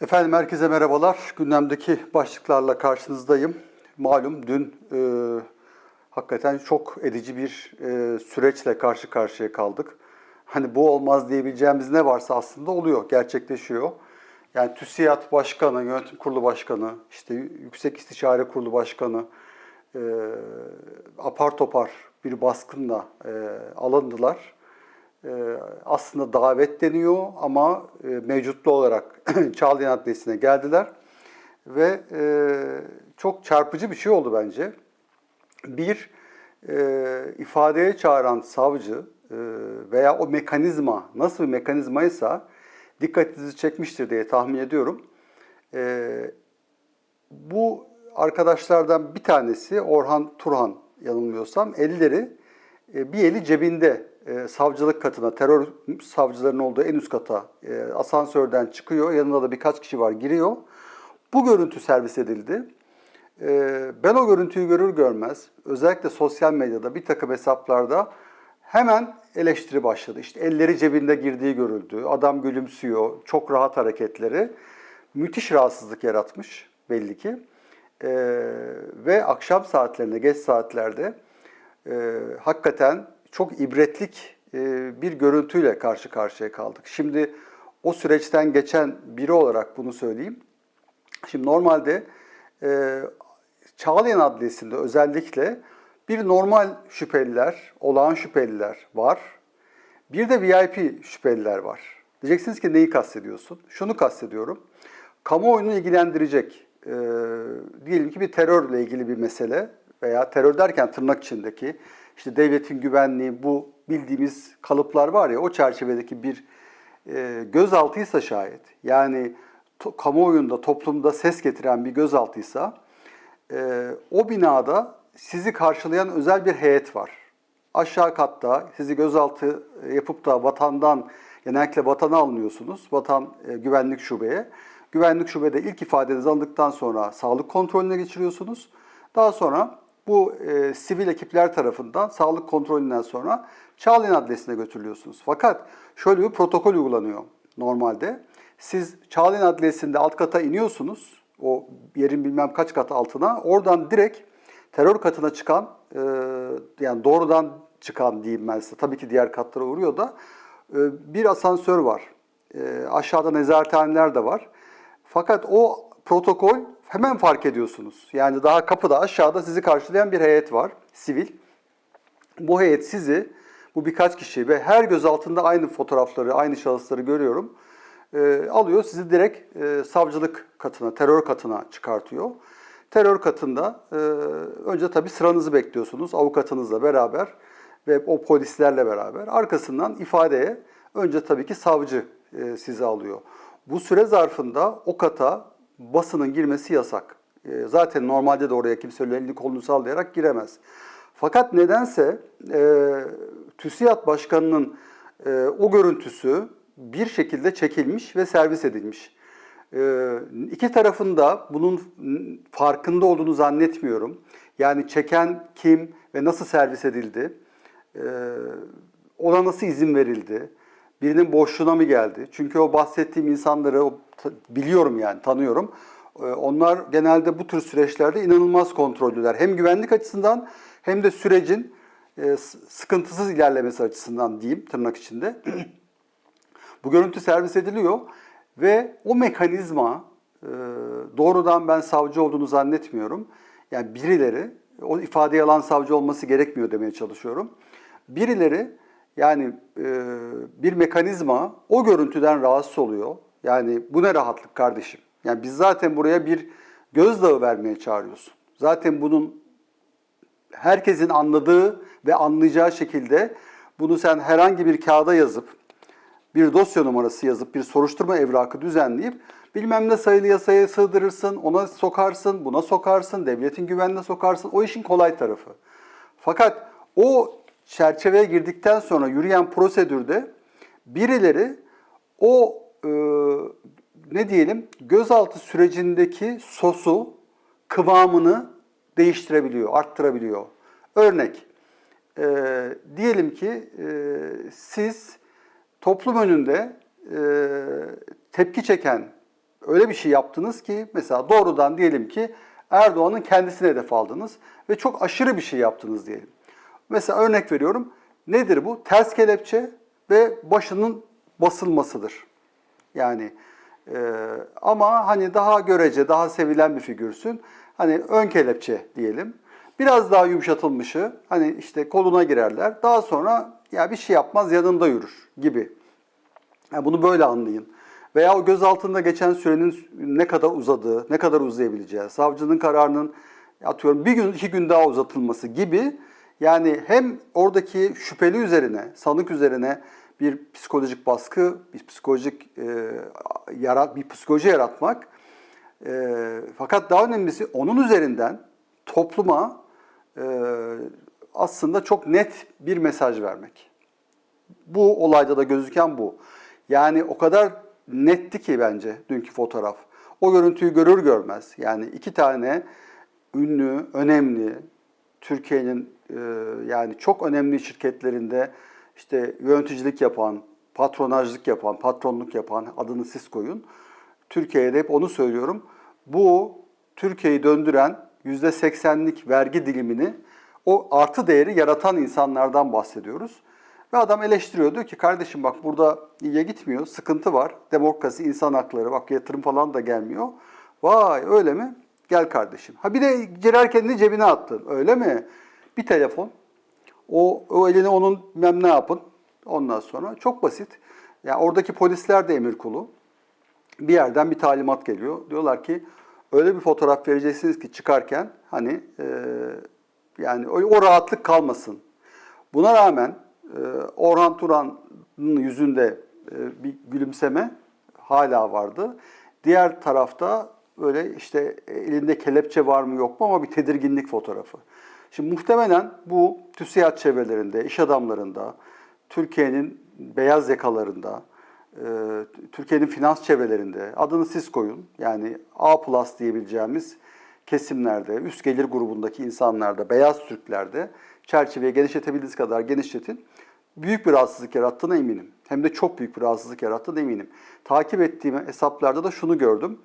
Efendim herkese merhabalar. Gündemdeki başlıklarla karşınızdayım. Malum dün e, hakikaten çok edici bir e, süreçle karşı karşıya kaldık. Hani bu olmaz diyebileceğimiz ne varsa aslında oluyor, gerçekleşiyor. Yani TÜSİAD Başkanı, Yönetim Kurulu Başkanı, işte Yüksek İstişare Kurulu Başkanı e, apar topar bir baskınla e, alındılar. E, aslında davet deniyor ama e, mevcutlu olarak Çağlayan Adliyesi'ne geldiler. Ve e, çok çarpıcı bir şey oldu bence. Bir, e, ifadeye çağıran savcı veya o mekanizma nasıl bir mekanizmaysa dikkatinizi çekmiştir diye tahmin ediyorum. Bu arkadaşlardan bir tanesi Orhan Turhan yanılmıyorsam elleri bir eli cebinde e, savcılık katına, terör savcılarının olduğu en üst kata e, asansörden çıkıyor. Yanında da birkaç kişi var giriyor. Bu görüntü servis edildi. E, Ben o görüntüyü görür görmez özellikle sosyal medyada bir takım hesaplarda hemen eleştiri başladı. İşte elleri cebinde girdiği görüldü. Adam gülümsüyor. Çok rahat hareketleri. Müthiş rahatsızlık yaratmış belli ki. E, ve akşam saatlerinde, geç saatlerde e, hakikaten çok ibretlik e, bir görüntüyle karşı karşıya kaldık. Şimdi o süreçten geçen biri olarak bunu söyleyeyim. Şimdi normalde e, Çağlayan Adliyesi'nde özellikle bir normal şüpheliler, olağan şüpheliler var. Bir de VIP şüpheliler var. Diyeceksiniz ki neyi kastediyorsun? Şunu kastediyorum. Kamuoyunu ilgilendirecek, e, diyelim ki bir terörle ilgili bir mesele veya terör derken tırnak içindeki işte devletin güvenliği bu bildiğimiz kalıplar var ya o çerçevedeki bir e, gözaltıysa şayet yani to, kamuoyunda toplumda ses getiren bir gözaltıysa e, o binada sizi karşılayan özel bir heyet var. Aşağı katta sizi gözaltı yapıp da vatandan genellikle vatana alınıyorsunuz. Vatan e, güvenlik şubeye. Güvenlik şubede ilk ifadenizi aldıktan sonra sağlık kontrolüne geçiriyorsunuz. Daha sonra bu e, sivil ekipler tarafından sağlık kontrolünden sonra Çağlayan Adliyesi'ne götürülüyorsunuz. Fakat şöyle bir protokol uygulanıyor normalde. Siz Çağlayan Adliyesi'nde alt kata iniyorsunuz. O yerin bilmem kaç kat altına. Oradan direkt terör katına çıkan, e, yani doğrudan çıkan diyeyim ben size. Tabii ki diğer katlara uğruyor da e, bir asansör var. E, aşağıda nezarethaneler de var. Fakat o protokol hemen fark ediyorsunuz. Yani daha kapıda aşağıda sizi karşılayan bir heyet var, sivil. Bu heyet sizi, bu birkaç kişi ve her göz altında aynı fotoğrafları, aynı şahısları görüyorum. e, alıyor sizi direkt e, savcılık katına, terör katına çıkartıyor. Terör katında e, önce tabii sıranızı bekliyorsunuz avukatınızla beraber ve o polislerle beraber. Arkasından ifadeye önce tabii ki savcı e, sizi alıyor. Bu süre zarfında o kata basının girmesi yasak. E, zaten normalde de oraya kimse elini kolunu sallayarak giremez. Fakat nedense e, TÜSİAD Başkanı'nın e, o görüntüsü bir şekilde çekilmiş ve servis edilmiş. E, iki tarafın da bunun farkında olduğunu zannetmiyorum. Yani çeken kim ve nasıl servis edildi? E, ona nasıl izin verildi? Birinin boşluğuna mı geldi? Çünkü o bahsettiğim insanları biliyorum yani tanıyorum. Ee, Onlar genelde bu tür süreçlerde inanılmaz kontrollüler. Hem güvenlik açısından hem de sürecin e, sıkıntısız ilerlemesi açısından diyeyim tırnak içinde. bu görüntü servis ediliyor ve o mekanizma e, doğrudan ben savcı olduğunu zannetmiyorum. Yani birileri, o ifadeyi alan savcı olması gerekmiyor demeye çalışıyorum. Birileri yani e, bir mekanizma o görüntüden rahatsız oluyor. Yani bu ne rahatlık kardeşim. Yani biz zaten buraya bir gözdağı vermeye çağırıyorsun. Zaten bunun herkesin anladığı ve anlayacağı şekilde bunu sen herhangi bir kağıda yazıp bir dosya numarası yazıp bir soruşturma evrakı düzenleyip bilmem ne sayılı yasaya sığdırırsın, ona sokarsın, buna sokarsın, devletin güvenine sokarsın. O işin kolay tarafı. Fakat o çerçeveye girdikten sonra yürüyen prosedürde birileri o e, ne diyelim gözaltı sürecindeki sosu, kıvamını değiştirebiliyor, arttırabiliyor. Örnek, e, diyelim ki e, siz toplum önünde e, tepki çeken öyle bir şey yaptınız ki mesela doğrudan diyelim ki Erdoğan'ın kendisine hedef aldınız ve çok aşırı bir şey yaptınız diyelim. Mesela örnek veriyorum. Nedir bu? Ters kelepçe ve başının basılmasıdır. Yani e, ama hani daha görece, daha sevilen bir figürsün. Hani ön kelepçe diyelim. Biraz daha yumuşatılmışı, hani işte koluna girerler. Daha sonra ya bir şey yapmaz yanında yürür gibi. Yani bunu böyle anlayın. Veya o gözaltında geçen sürenin ne kadar uzadığı, ne kadar uzayabileceği, savcının kararının atıyorum bir gün, iki gün daha uzatılması gibi yani hem oradaki şüpheli üzerine, sanık üzerine bir psikolojik baskı, bir psikolojik e, yarat, bir psikoloji yaratmak. E, fakat daha önemlisi onun üzerinden topluma e, aslında çok net bir mesaj vermek. Bu olayda da gözüken bu. Yani o kadar netti ki bence dünkü fotoğraf. O görüntüyü görür görmez yani iki tane ünlü, önemli Türkiye'nin e, yani çok önemli şirketlerinde işte yöneticilik yapan, patronajlık yapan, patronluk yapan adını siz koyun. Türkiye'de hep onu söylüyorum. Bu Türkiye'yi döndüren %80'lik vergi dilimini o artı değeri yaratan insanlardan bahsediyoruz. Ve adam eleştiriyor diyor ki kardeşim bak burada iyiye gitmiyor, sıkıntı var. Demokrasi, insan hakları, bak yatırım falan da gelmiyor. Vay öyle mi? Gel kardeşim. Ha bir de girerken de cebine attın öyle mi? Bir telefon. O, o elini onun bilmem ne yapın. Ondan sonra çok basit. Yani oradaki polisler de emir kulu. Bir yerden bir talimat geliyor. Diyorlar ki öyle bir fotoğraf vereceksiniz ki çıkarken hani e, yani o, o rahatlık kalmasın. Buna rağmen e, Orhan Turan'ın yüzünde e, bir gülümseme hala vardı. Diğer tarafta böyle işte elinde kelepçe var mı yok mu ama bir tedirginlik fotoğrafı. Şimdi muhtemelen bu TÜSİAD çevrelerinde, iş adamlarında, Türkiye'nin beyaz yakalarında, e, Türkiye'nin finans çevrelerinde adını siz koyun. Yani A plus diyebileceğimiz kesimlerde, üst gelir grubundaki insanlarda, beyaz Türklerde çerçeveyi genişletebildiğiniz kadar genişletin. Büyük bir rahatsızlık yarattığına eminim. Hem de çok büyük bir rahatsızlık yarattığına eminim. Takip ettiğim hesaplarda da şunu gördüm.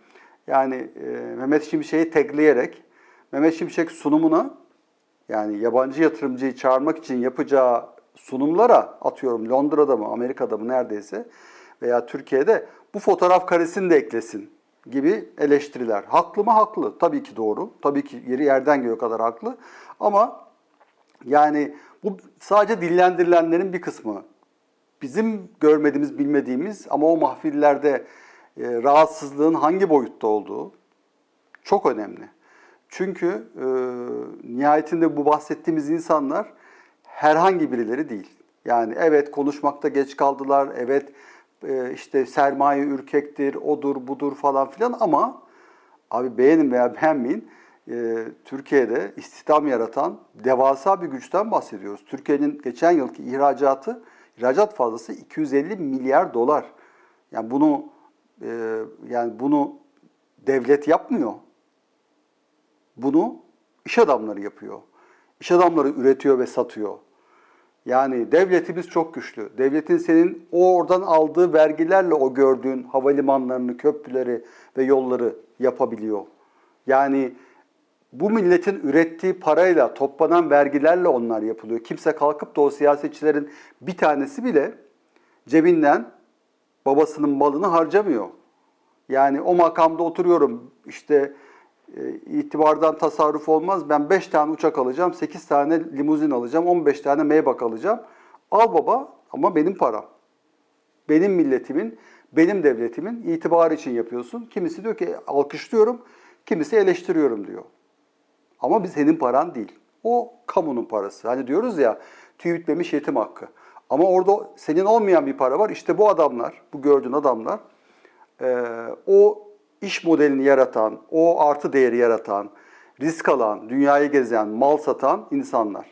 Yani e, Mehmet Şimşek'i tagleyerek Mehmet Şimşek sunumuna yani yabancı yatırımcıyı çağırmak için yapacağı sunumlara atıyorum Londra'da mı Amerika'da mı neredeyse veya Türkiye'de bu fotoğraf karesini de eklesin gibi eleştiriler. Haklı mı? Haklı. Tabii ki doğru. Tabii ki yeri yerden göğe kadar haklı. Ama yani bu sadece dillendirilenlerin bir kısmı. Bizim görmediğimiz, bilmediğimiz ama o mahfillerde e, rahatsızlığın hangi boyutta olduğu çok önemli. Çünkü e, nihayetinde bu bahsettiğimiz insanlar herhangi birileri değil. Yani evet konuşmakta geç kaldılar, evet e, işte sermaye ürkektir, odur budur falan filan ama abi beğenin veya beğenmeyin e, Türkiye'de istihdam yaratan devasa bir güçten bahsediyoruz. Türkiye'nin geçen yılki ihracatı, ihracat fazlası 250 milyar dolar. Yani bunu e, yani bunu devlet yapmıyor. Bunu iş adamları yapıyor. İş adamları üretiyor ve satıyor. Yani devletimiz çok güçlü. Devletin senin o oradan aldığı vergilerle o gördüğün havalimanlarını, köprüleri ve yolları yapabiliyor. Yani bu milletin ürettiği parayla, toplanan vergilerle onlar yapılıyor. Kimse kalkıp da o siyasetçilerin bir tanesi bile cebinden babasının malını harcamıyor. Yani o makamda oturuyorum işte itibardan tasarruf olmaz. Ben 5 tane uçak alacağım, 8 tane limuzin alacağım, 15 tane Maybach alacağım. Al baba ama benim param. Benim milletimin, benim devletimin itibarı için yapıyorsun. Kimisi diyor ki alkışlıyorum, kimisi eleştiriyorum diyor. Ama biz senin paran değil. O kamunun parası. Hani diyoruz ya tüy bitmemiş yetim hakkı. Ama orada senin olmayan bir para var. İşte bu adamlar, bu gördüğün adamlar e, o iş modelini yaratan, o artı değeri yaratan, risk alan, dünyayı gezen, mal satan insanlar.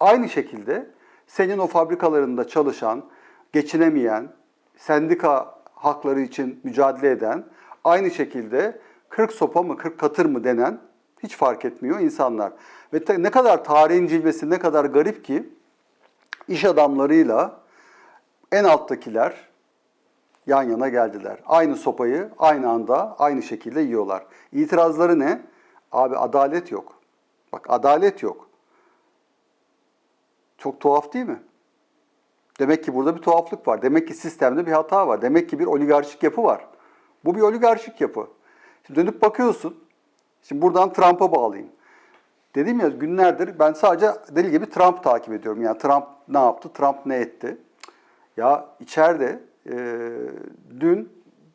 Aynı şekilde senin o fabrikalarında çalışan, geçinemeyen, sendika hakları için mücadele eden, aynı şekilde 40 sopa mı 40 katır mı denen hiç fark etmiyor insanlar. Ve ne kadar tarihin cilvesi ne kadar garip ki iş adamlarıyla en alttakiler yan yana geldiler. Aynı sopayı aynı anda aynı şekilde yiyorlar. İtirazları ne? Abi adalet yok. Bak adalet yok. Çok tuhaf değil mi? Demek ki burada bir tuhaflık var. Demek ki sistemde bir hata var. Demek ki bir oligarşik yapı var. Bu bir oligarşik yapı. Şimdi dönüp bakıyorsun. Şimdi buradan Trump'a bağlayayım. Dedim ya günlerdir ben sadece deli gibi Trump takip ediyorum. Yani Trump ne yaptı, Trump ne etti. Ya içeride e, dün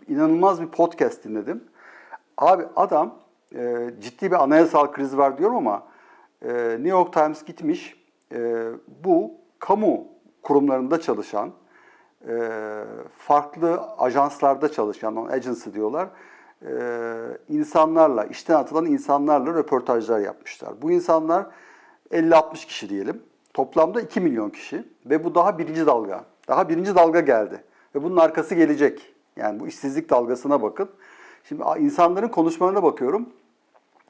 inanılmaz bir podcast dinledim. Abi adam e, ciddi bir anayasal kriz var diyorum ama e, New York Times gitmiş e, bu kamu kurumlarında çalışan, e, farklı ajanslarda çalışan, agency diyorlar, e, insanlarla, işten atılan insanlarla röportajlar yapmışlar. Bu insanlar 50-60 kişi diyelim. Toplamda 2 milyon kişi ve bu daha birinci dalga. Daha birinci dalga geldi ve bunun arkası gelecek. Yani bu işsizlik dalgasına bakın. Şimdi insanların konuşmalarına bakıyorum.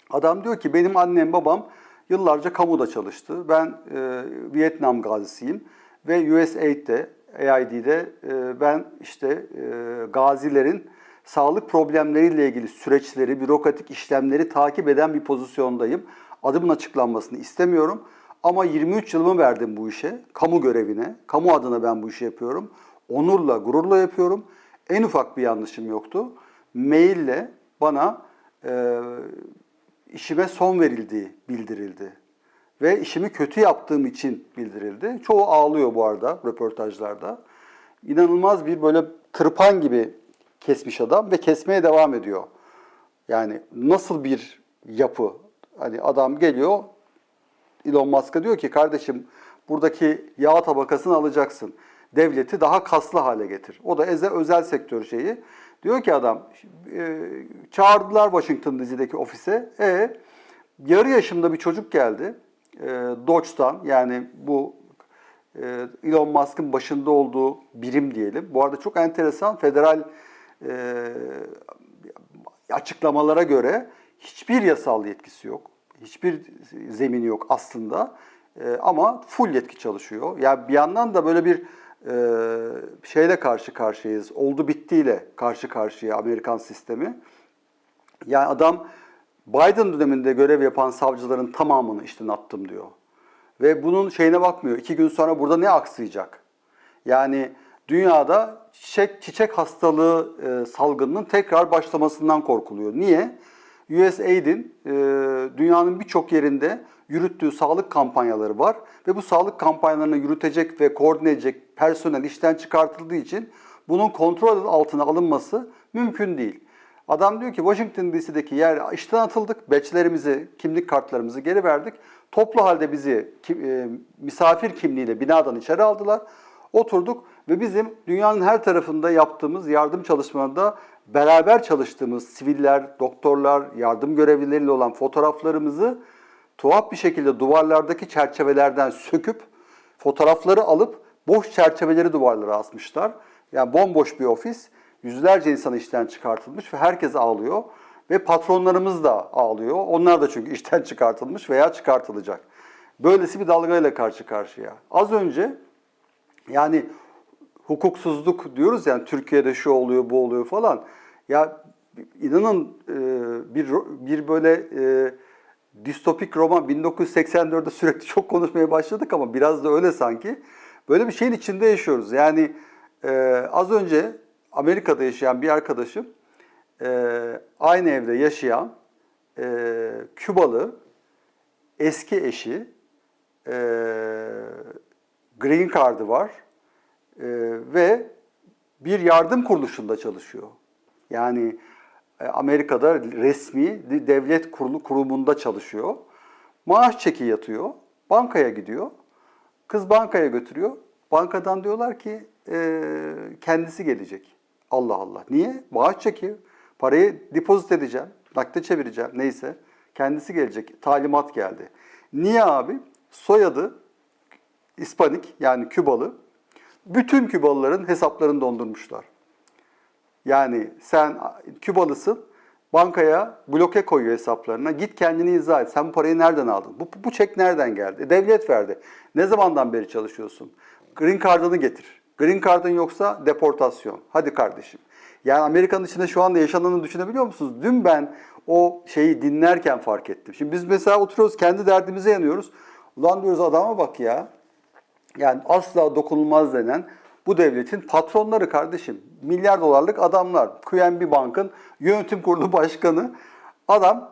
Adam diyor ki benim annem babam yıllarca kamuda çalıştı. Ben e, Vietnam gazisiyim ve USAID'de, AID'de e, ben işte e, gazilerin sağlık problemleriyle ilgili süreçleri, bürokratik işlemleri takip eden bir pozisyondayım. Adımın açıklanmasını istemiyorum. Ama 23 yılımı verdim bu işe, kamu görevine. Kamu adına ben bu işi yapıyorum. Onurla, gururla yapıyorum. En ufak bir yanlışım yoktu. Maille bana e, işime son verildiği bildirildi. Ve işimi kötü yaptığım için bildirildi. Çoğu ağlıyor bu arada röportajlarda. İnanılmaz bir böyle tırpan gibi kesmiş adam ve kesmeye devam ediyor. Yani nasıl bir yapı? Hani adam geliyor Elon Musk'a diyor ki kardeşim buradaki yağ tabakasını alacaksın. Devleti daha kaslı hale getir. O da eze özel sektör şeyi. Diyor ki adam e, çağırdılar Washington DC'deki ofise. E yarı yaşımda bir çocuk geldi. E, Dodge'dan yani bu e, Elon Musk'ın başında olduğu birim diyelim. Bu arada çok enteresan federal e, açıklamalara göre hiçbir yasal yetkisi yok. Hiçbir zemini yok aslında. E, ama full yetki çalışıyor. Yani bir yandan da böyle bir e, şeyle karşı karşıyayız. Oldu bittiyle karşı karşıya Amerikan sistemi. Yani adam Biden döneminde görev yapan savcıların tamamını işten attım diyor. Ve bunun şeyine bakmıyor. İki gün sonra burada ne aksayacak? Yani dünyada çiçek, çiçek hastalığı e, salgınının tekrar başlamasından korkuluyor. Niye? USAID'in e, dünyanın birçok yerinde yürüttüğü sağlık kampanyaları var ve bu sağlık kampanyalarını yürütecek ve koordine edecek personel işten çıkartıldığı için bunun kontrol altına alınması mümkün değil. Adam diyor ki Washington DC'deki yer işten atıldık, beçlerimizi, kimlik kartlarımızı geri verdik. Toplu halde bizi e, misafir kimliğiyle binadan içeri aldılar. Oturduk ve bizim dünyanın her tarafında yaptığımız yardım çalışmalarında beraber çalıştığımız siviller, doktorlar, yardım görevlileriyle olan fotoğraflarımızı tuhaf bir şekilde duvarlardaki çerçevelerden söküp fotoğrafları alıp boş çerçeveleri duvarlara asmışlar. Yani bomboş bir ofis. Yüzlerce insan işten çıkartılmış ve herkes ağlıyor. Ve patronlarımız da ağlıyor. Onlar da çünkü işten çıkartılmış veya çıkartılacak. Böylesi bir dalgayla karşı karşıya. Az önce yani hukuksuzluk diyoruz yani Türkiye'de şu oluyor bu oluyor falan. Ya inanın e, bir bir böyle e, distopik roman 1984'de sürekli çok konuşmaya başladık ama biraz da öyle sanki. Böyle bir şeyin içinde yaşıyoruz. Yani e, az önce Amerika'da yaşayan bir arkadaşım aynı evde yaşayan Kübalı eski eşi green card'ı var e, ve bir yardım kuruluşunda çalışıyor. Yani e, Amerika'da resmi devlet kurulu kurumunda çalışıyor. Maaş çeki yatıyor. Bankaya gidiyor. Kız bankaya götürüyor. Bankadan diyorlar ki e, kendisi gelecek. Allah Allah. Niye? Maaş çeki. Parayı depozit edeceğim. Nakde çevireceğim. Neyse. Kendisi gelecek. Talimat geldi. Niye abi? Soyadı İspanik yani Kübalı. Bütün Kübalıların hesaplarını dondurmuşlar. Yani sen Kübalısın, bankaya bloke koyuyor hesaplarına. Git kendini izah et. Sen bu parayı nereden aldın? Bu, bu çek nereden geldi? E, devlet verdi. Ne zamandan beri çalışıyorsun? Green Card'ını getir. Green Card'ın yoksa deportasyon. Hadi kardeşim. Yani Amerika'nın içinde şu anda yaşananı düşünebiliyor musunuz? Dün ben o şeyi dinlerken fark ettim. Şimdi biz mesela oturuyoruz kendi derdimize yanıyoruz. Ulan diyoruz adama bak ya. Yani asla dokunulmaz denen bu devletin patronları kardeşim. Milyar dolarlık adamlar. QNB Bank'ın yönetim kurulu başkanı. Adam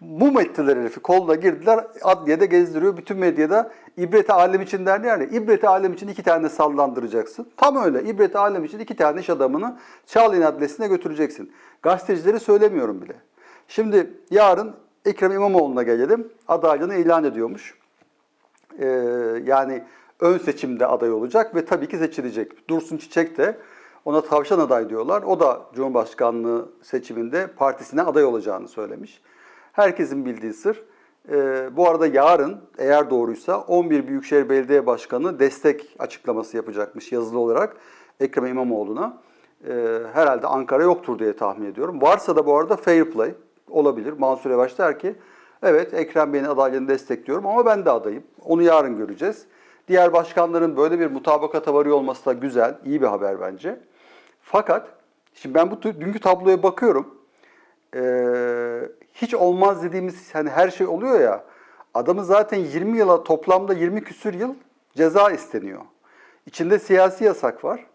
mum ettiler herifi. Kolla girdiler. Adliyede gezdiriyor. Bütün medyada ibreti alem için derler ya. İbreti alem için iki tane sallandıracaksın. Tam öyle. İbreti alem için iki tane iş adamını Çağlayan Adliyesi'ne götüreceksin. Gazetecileri söylemiyorum bile. Şimdi yarın Ekrem İmamoğlu'na gelelim. Adaylığını ilan ediyormuş. Ee, yani ön seçimde aday olacak ve tabii ki seçilecek. Dursun Çiçek de ona tavşan aday diyorlar. O da Cumhurbaşkanlığı seçiminde partisine aday olacağını söylemiş. Herkesin bildiği sır. Ee, bu arada yarın eğer doğruysa 11 Büyükşehir Belediye Başkanı destek açıklaması yapacakmış yazılı olarak Ekrem İmamoğlu'na. Ee, herhalde Ankara yoktur diye tahmin ediyorum. Varsa da bu arada fair play olabilir. Mansur Yavaş der ki evet Ekrem Bey'in adaylığını destekliyorum ama ben de adayım. Onu yarın göreceğiz. Diğer başkanların böyle bir mutabakata varıyor olması da güzel, iyi bir haber bence. Fakat şimdi ben bu dünkü tabloya bakıyorum. Ee, hiç olmaz dediğimiz hani her şey oluyor ya. Adamı zaten 20 yıla toplamda 20 küsür yıl ceza isteniyor. İçinde siyasi yasak var.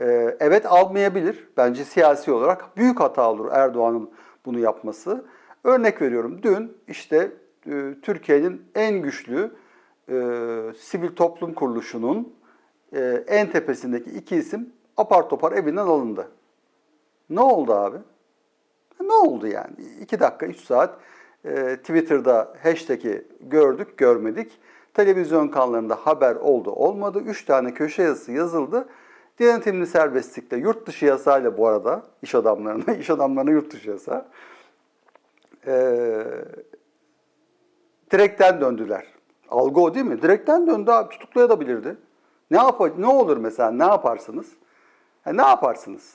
Ee, evet almayabilir. Bence siyasi olarak büyük hata olur Erdoğan'ın bunu yapması. Örnek veriyorum. Dün işte e, Türkiye'nin en güçlü e, sivil toplum kuruluşunun e, en tepesindeki iki isim apar topar evinden alındı. Ne oldu abi? Ne oldu yani? 2 dakika, 3 saat e, Twitter'da hashtag'i gördük, görmedik. Televizyon kanallarında haber oldu, olmadı. 3 tane köşe yazısı yazıldı. Denetimli serbestlikle, yurt dışı yasayla bu arada iş adamlarına, iş adamlarına yurt dışı yasa. E, direkten döndüler. Algı o değil mi? Direkten döndü abi tutuklayabilirdi. Ne yapar? Ne olur mesela? Ne yaparsınız? Ha, ne yaparsınız?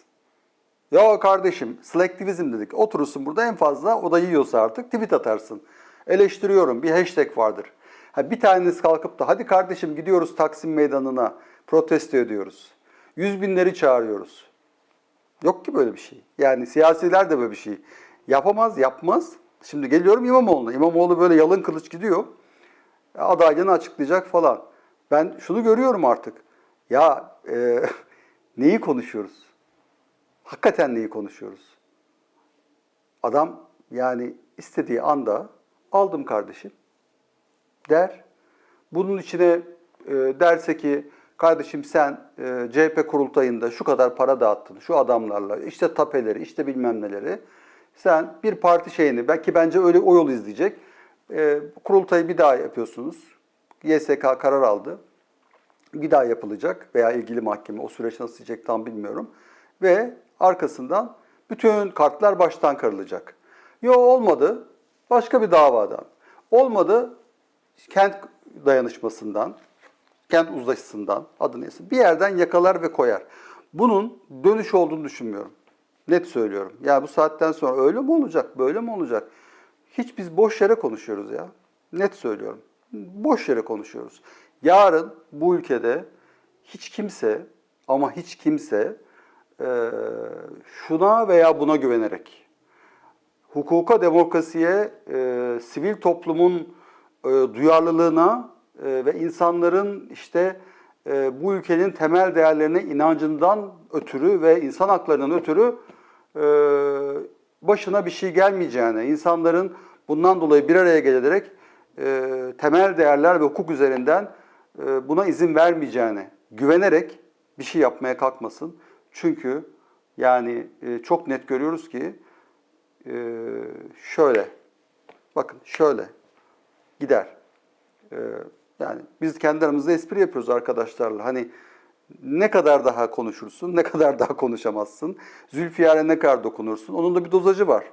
Ya kardeşim selektivizm dedik. Oturursun burada en fazla o da yiyorsa artık tweet atarsın. Eleştiriyorum bir hashtag vardır. Ha, bir taneniz kalkıp da hadi kardeşim gidiyoruz Taksim Meydanı'na protesto ediyoruz. Yüz binleri çağırıyoruz. Yok ki böyle bir şey. Yani siyasiler de böyle bir şey yapamaz, yapmaz. Şimdi geliyorum İmamoğlu'na. İmamoğlu böyle yalın kılıç gidiyor. Adaylığını açıklayacak falan. Ben şunu görüyorum artık. Ya e, neyi konuşuyoruz? Hakikaten neyi konuşuyoruz? Adam yani istediği anda aldım kardeşim der. Bunun içine e, derse ki kardeşim sen e, CHP kurultayında şu kadar para dağıttın şu adamlarla işte tapeleri işte bilmem neleri. Sen bir parti şeyini belki bence öyle o yolu izleyecek. E, kurultayı bir daha yapıyorsunuz. YSK karar aldı. Bir daha yapılacak veya ilgili mahkeme o süreç nasıl gidecek tam bilmiyorum. Ve arkasından bütün kartlar baştan kırılacak. Yo olmadı başka bir davadan. Olmadı kent dayanışmasından, kent uzlaşısından adı neyse bir yerden yakalar ve koyar. Bunun dönüş olduğunu düşünmüyorum. Net söylüyorum. Ya bu saatten sonra öyle mi olacak, böyle mi olacak? Hiç biz boş yere konuşuyoruz ya. Net söylüyorum. Boş yere konuşuyoruz. Yarın bu ülkede hiç kimse ama hiç kimse e, şuna veya buna güvenerek hukuka, demokrasiye, e, sivil toplumun e, duyarlılığına e, ve insanların işte e, bu ülkenin temel değerlerine inancından ötürü ve insan haklarından ötürü e, başına bir şey gelmeyeceğine, insanların bundan dolayı bir araya gelerek e, temel değerler ve hukuk üzerinden e, buna izin vermeyeceğine güvenerek bir şey yapmaya kalkmasın. Çünkü yani e, çok net görüyoruz ki e, şöyle, bakın şöyle gider. E, yani biz kendi aramızda espri yapıyoruz arkadaşlarla. Hani ne kadar daha konuşursun, ne kadar daha konuşamazsın. Zülfiyar'a ne kadar dokunursun. Onun da bir dozajı var.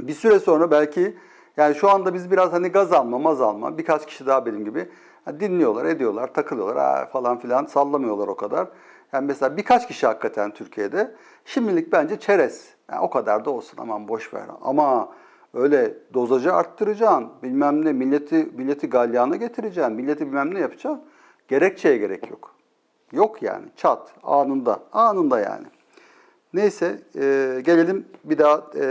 Bir süre sonra belki yani şu anda biz biraz hani gaz alma, maz alma, birkaç kişi daha benim gibi dinliyorlar, ediyorlar, takılıyorlar ha, falan filan sallamıyorlar o kadar. Yani mesela birkaç kişi hakikaten Türkiye'de şimdilik bence çerez. Yani o kadar da olsun aman boş ver. Ama öyle dozajı arttıracaksın, bilmem ne milleti milleti galyana getireceksin, milleti bilmem ne yapacaksın. Gerekçeye gerek yok. Yok yani. Çat. Anında. Anında yani. Neyse e, gelelim bir daha e,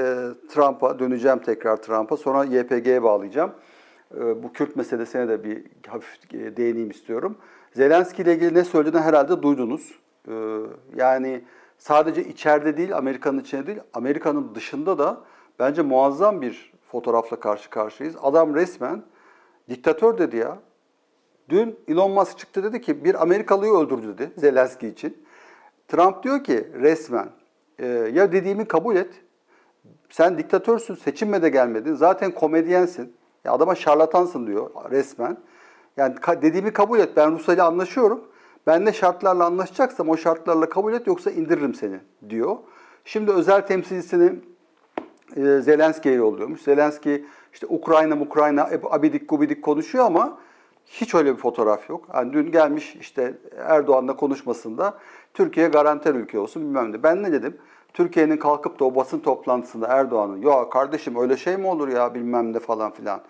Trump'a döneceğim tekrar Trump'a. Sonra YPG'ye bağlayacağım. E, bu Kürt meselesine de bir hafif e, değineyim istiyorum. Zelenski ile ilgili ne söylediğini herhalde duydunuz. E, yani sadece içeride değil, Amerika'nın içinde değil, Amerika'nın dışında da bence muazzam bir fotoğrafla karşı karşıyayız. Adam resmen diktatör dedi ya. Dün Elon Musk çıktı dedi ki bir Amerikalıyı öldürdü dedi Zelenski için. Trump diyor ki resmen e, ya dediğimi kabul et. Sen diktatörsün, seçimle de gelmedin. Zaten komedyensin. Ya adama şarlatansın diyor resmen. Yani dediğimi kabul et. Ben Rusya ile anlaşıyorum. Ben ne şartlarla anlaşacaksam o şartlarla kabul et yoksa indiririm seni diyor. Şimdi özel temsilcisini e, Zelenski'ye yolluyormuş. Zelenski işte Ukrayna Ukrayna hep abidik gubidik konuşuyor ama hiç öyle bir fotoğraf yok. Yani dün gelmiş işte Erdoğan'la konuşmasında Türkiye garanter ülke olsun bilmem ne. Ben ne dedim? Türkiye'nin kalkıp da o basın toplantısında Erdoğan'ın ya kardeşim öyle şey mi olur ya bilmem ne falan filan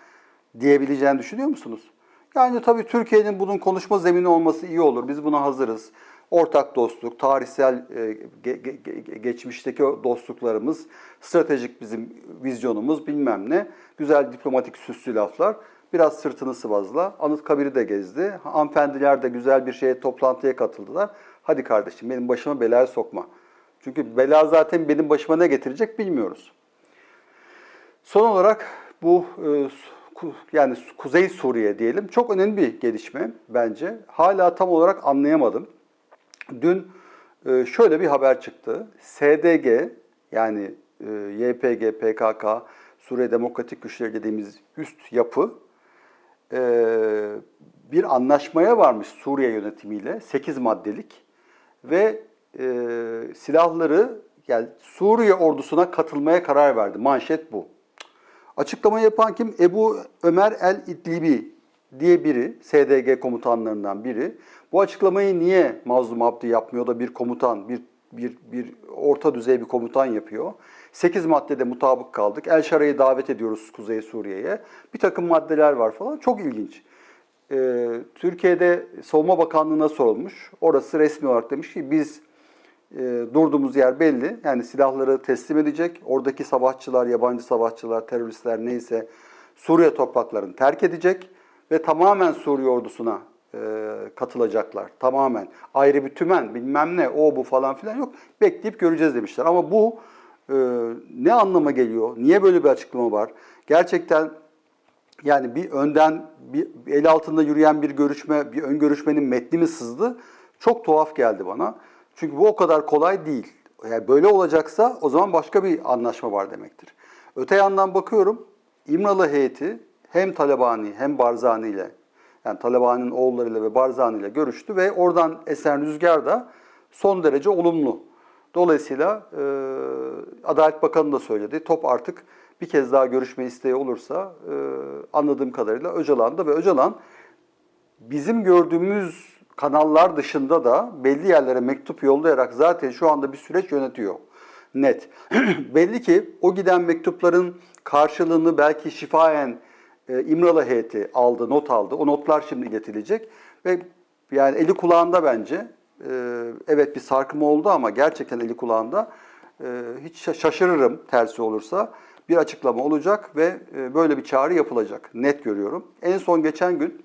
diyebileceğini düşünüyor musunuz? Yani tabii Türkiye'nin bunun konuşma zemini olması iyi olur. Biz buna hazırız. Ortak dostluk, tarihsel e, ge- ge- ge- geçmişteki dostluklarımız, stratejik bizim vizyonumuz bilmem ne. Güzel diplomatik süslü laflar. Biraz sırtını sıvazla. Anıtkabir'i de gezdi. Hanımefendiler de güzel bir şeye toplantıya katıldılar. Hadi kardeşim benim başıma belaya sokma. Çünkü bela zaten benim başıma ne getirecek bilmiyoruz. Son olarak bu e, yani Kuzey Suriye diyelim çok önemli bir gelişme bence. Hala tam olarak anlayamadım. Dün e, şöyle bir haber çıktı. SDG yani e, YPG, PKK, Suriye Demokratik Güçleri dediğimiz üst yapı e, bir anlaşmaya varmış Suriye yönetimiyle 8 maddelik ve e, silahları yani Suriye ordusuna katılmaya karar verdi. Manşet bu. Açıklamayı yapan kim? Ebu Ömer El İdlibi diye biri, SDG komutanlarından biri. Bu açıklamayı niye Mazlum Abdi yapmıyor da bir komutan, bir bir bir orta düzey bir komutan yapıyor? 8 maddede mutabık kaldık. El Şara'yı davet ediyoruz Kuzey Suriye'ye. Bir takım maddeler var falan. Çok ilginç. Ee, Türkiye'de Savunma Bakanlığı'na sorulmuş. Orası resmi olarak demiş ki biz e, durduğumuz yer belli. Yani silahları teslim edecek. Oradaki savaşçılar, yabancı savaşçılar, teröristler neyse Suriye topraklarını terk edecek ve tamamen Suriye ordusuna katılacaklar. Tamamen. Ayrı bir tümen, bilmem ne, o bu falan filan yok. Bekleyip göreceğiz demişler. Ama bu e, ne anlama geliyor? Niye böyle bir açıklama var? Gerçekten yani bir önden bir el altında yürüyen bir görüşme, bir ön görüşmenin metni mi sızdı? Çok tuhaf geldi bana. Çünkü bu o kadar kolay değil. Yani böyle olacaksa o zaman başka bir anlaşma var demektir. Öte yandan bakıyorum İmralı heyeti hem Talabani hem Barzani ile yani Talabani'nin oğullarıyla ve Barzani ile görüştü ve oradan esen rüzgar da son derece olumlu. Dolayısıyla e, Adalet Bakanı da söyledi. Top artık bir kez daha görüşme isteği olursa e, anladığım kadarıyla Öcalan'da ve Öcalan bizim gördüğümüz kanallar dışında da belli yerlere mektup yollayarak zaten şu anda bir süreç yönetiyor. Net. belli ki o giden mektupların karşılığını belki şifayen e, İmralı heyeti aldı, not aldı. O notlar şimdi iletilecek ve yani eli kulağında bence. E, evet bir sarkma oldu ama gerçekten eli kulağında. E, hiç şa- şaşırırım tersi olursa. Bir açıklama olacak ve e, böyle bir çağrı yapılacak. Net görüyorum. En son geçen gün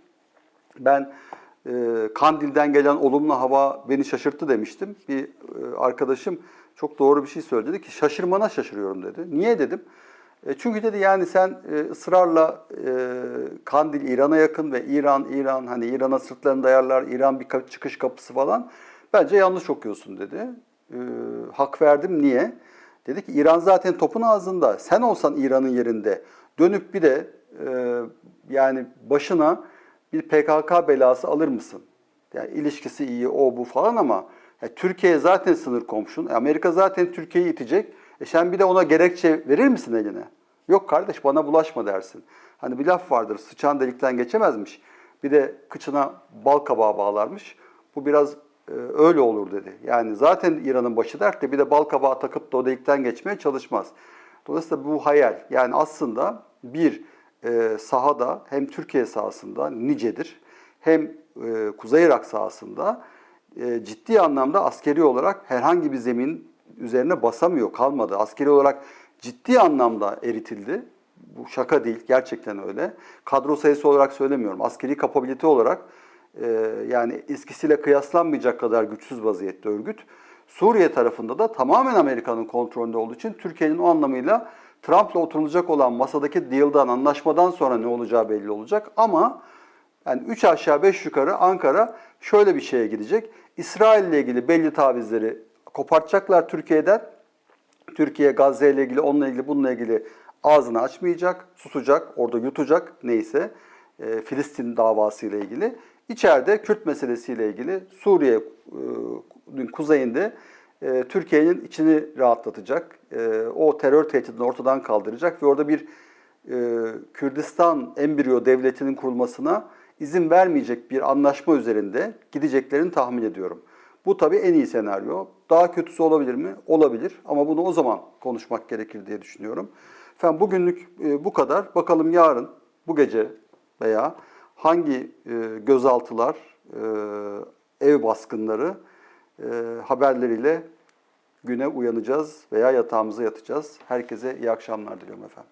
ben Kandil'den gelen olumlu hava beni şaşırttı demiştim. Bir arkadaşım çok doğru bir şey söyledi ki şaşırmana şaşırıyorum dedi. Niye dedim? E, çünkü dedi yani sen e, ısrarla e, Kandil İran'a yakın ve İran İran hani İran'a sırtlarını dayarlar, İran bir çıkış kapısı falan. Bence yanlış okuyorsun dedi. Hak verdim niye? Dedi ki İran zaten topun ağzında. Sen olsan İran'ın yerinde dönüp bir de yani başına bir PKK belası alır mısın? Yani ilişkisi iyi o bu falan ama ya Türkiye zaten sınır komşun. Amerika zaten Türkiye'yi itecek. E sen bir de ona gerekçe verir misin eline? Yok kardeş bana bulaşma dersin. Hani bir laf vardır sıçan delikten geçemezmiş. Bir de kıçına bal kabağı bağlarmış. Bu biraz e, öyle olur dedi. Yani zaten İran'ın başı dertte bir de bal kabağı takıp da o delikten geçmeye çalışmaz. Dolayısıyla bu hayal. Yani aslında bir e, sahada hem Türkiye sahasında nicedir hem e, Kuzey Irak sahasında e, ciddi anlamda askeri olarak herhangi bir zemin üzerine basamıyor, kalmadı. Askeri olarak ciddi anlamda eritildi. Bu şaka değil, gerçekten öyle. Kadro sayısı olarak söylemiyorum. Askeri kapabilite olarak e, yani eskisiyle kıyaslanmayacak kadar güçsüz vaziyette örgüt. Suriye tarafında da tamamen Amerika'nın kontrolünde olduğu için Türkiye'nin o anlamıyla Trump'la oturulacak olan masadaki deal'dan, anlaşmadan sonra ne olacağı belli olacak. Ama yani 3 aşağı 5 yukarı Ankara şöyle bir şeye gidecek. İsrail ile ilgili belli tavizleri kopartacaklar Türkiye'den. Türkiye Gazze ile ilgili, onunla ilgili, bununla ilgili ağzını açmayacak, susacak, orada yutacak neyse. E, Filistin davası ile ilgili. İçeride Kürt meselesiyle ilgili Suriye'nin kuzeyinde e, Türkiye'nin içini rahatlatacak. E, o terör tehdidini ortadan kaldıracak ve orada bir e, Kürdistan embriyo devletinin kurulmasına izin vermeyecek bir anlaşma üzerinde gideceklerini tahmin ediyorum. Bu tabii en iyi senaryo. Daha kötüsü olabilir mi? Olabilir ama bunu o zaman konuşmak gerekir diye düşünüyorum. Efendim bugünlük e, bu kadar. Bakalım yarın, bu gece veya hangi e, gözaltılar, e, ev baskınları haberleriyle güne uyanacağız veya yatağımıza yatacağız. Herkese iyi akşamlar diliyorum efendim.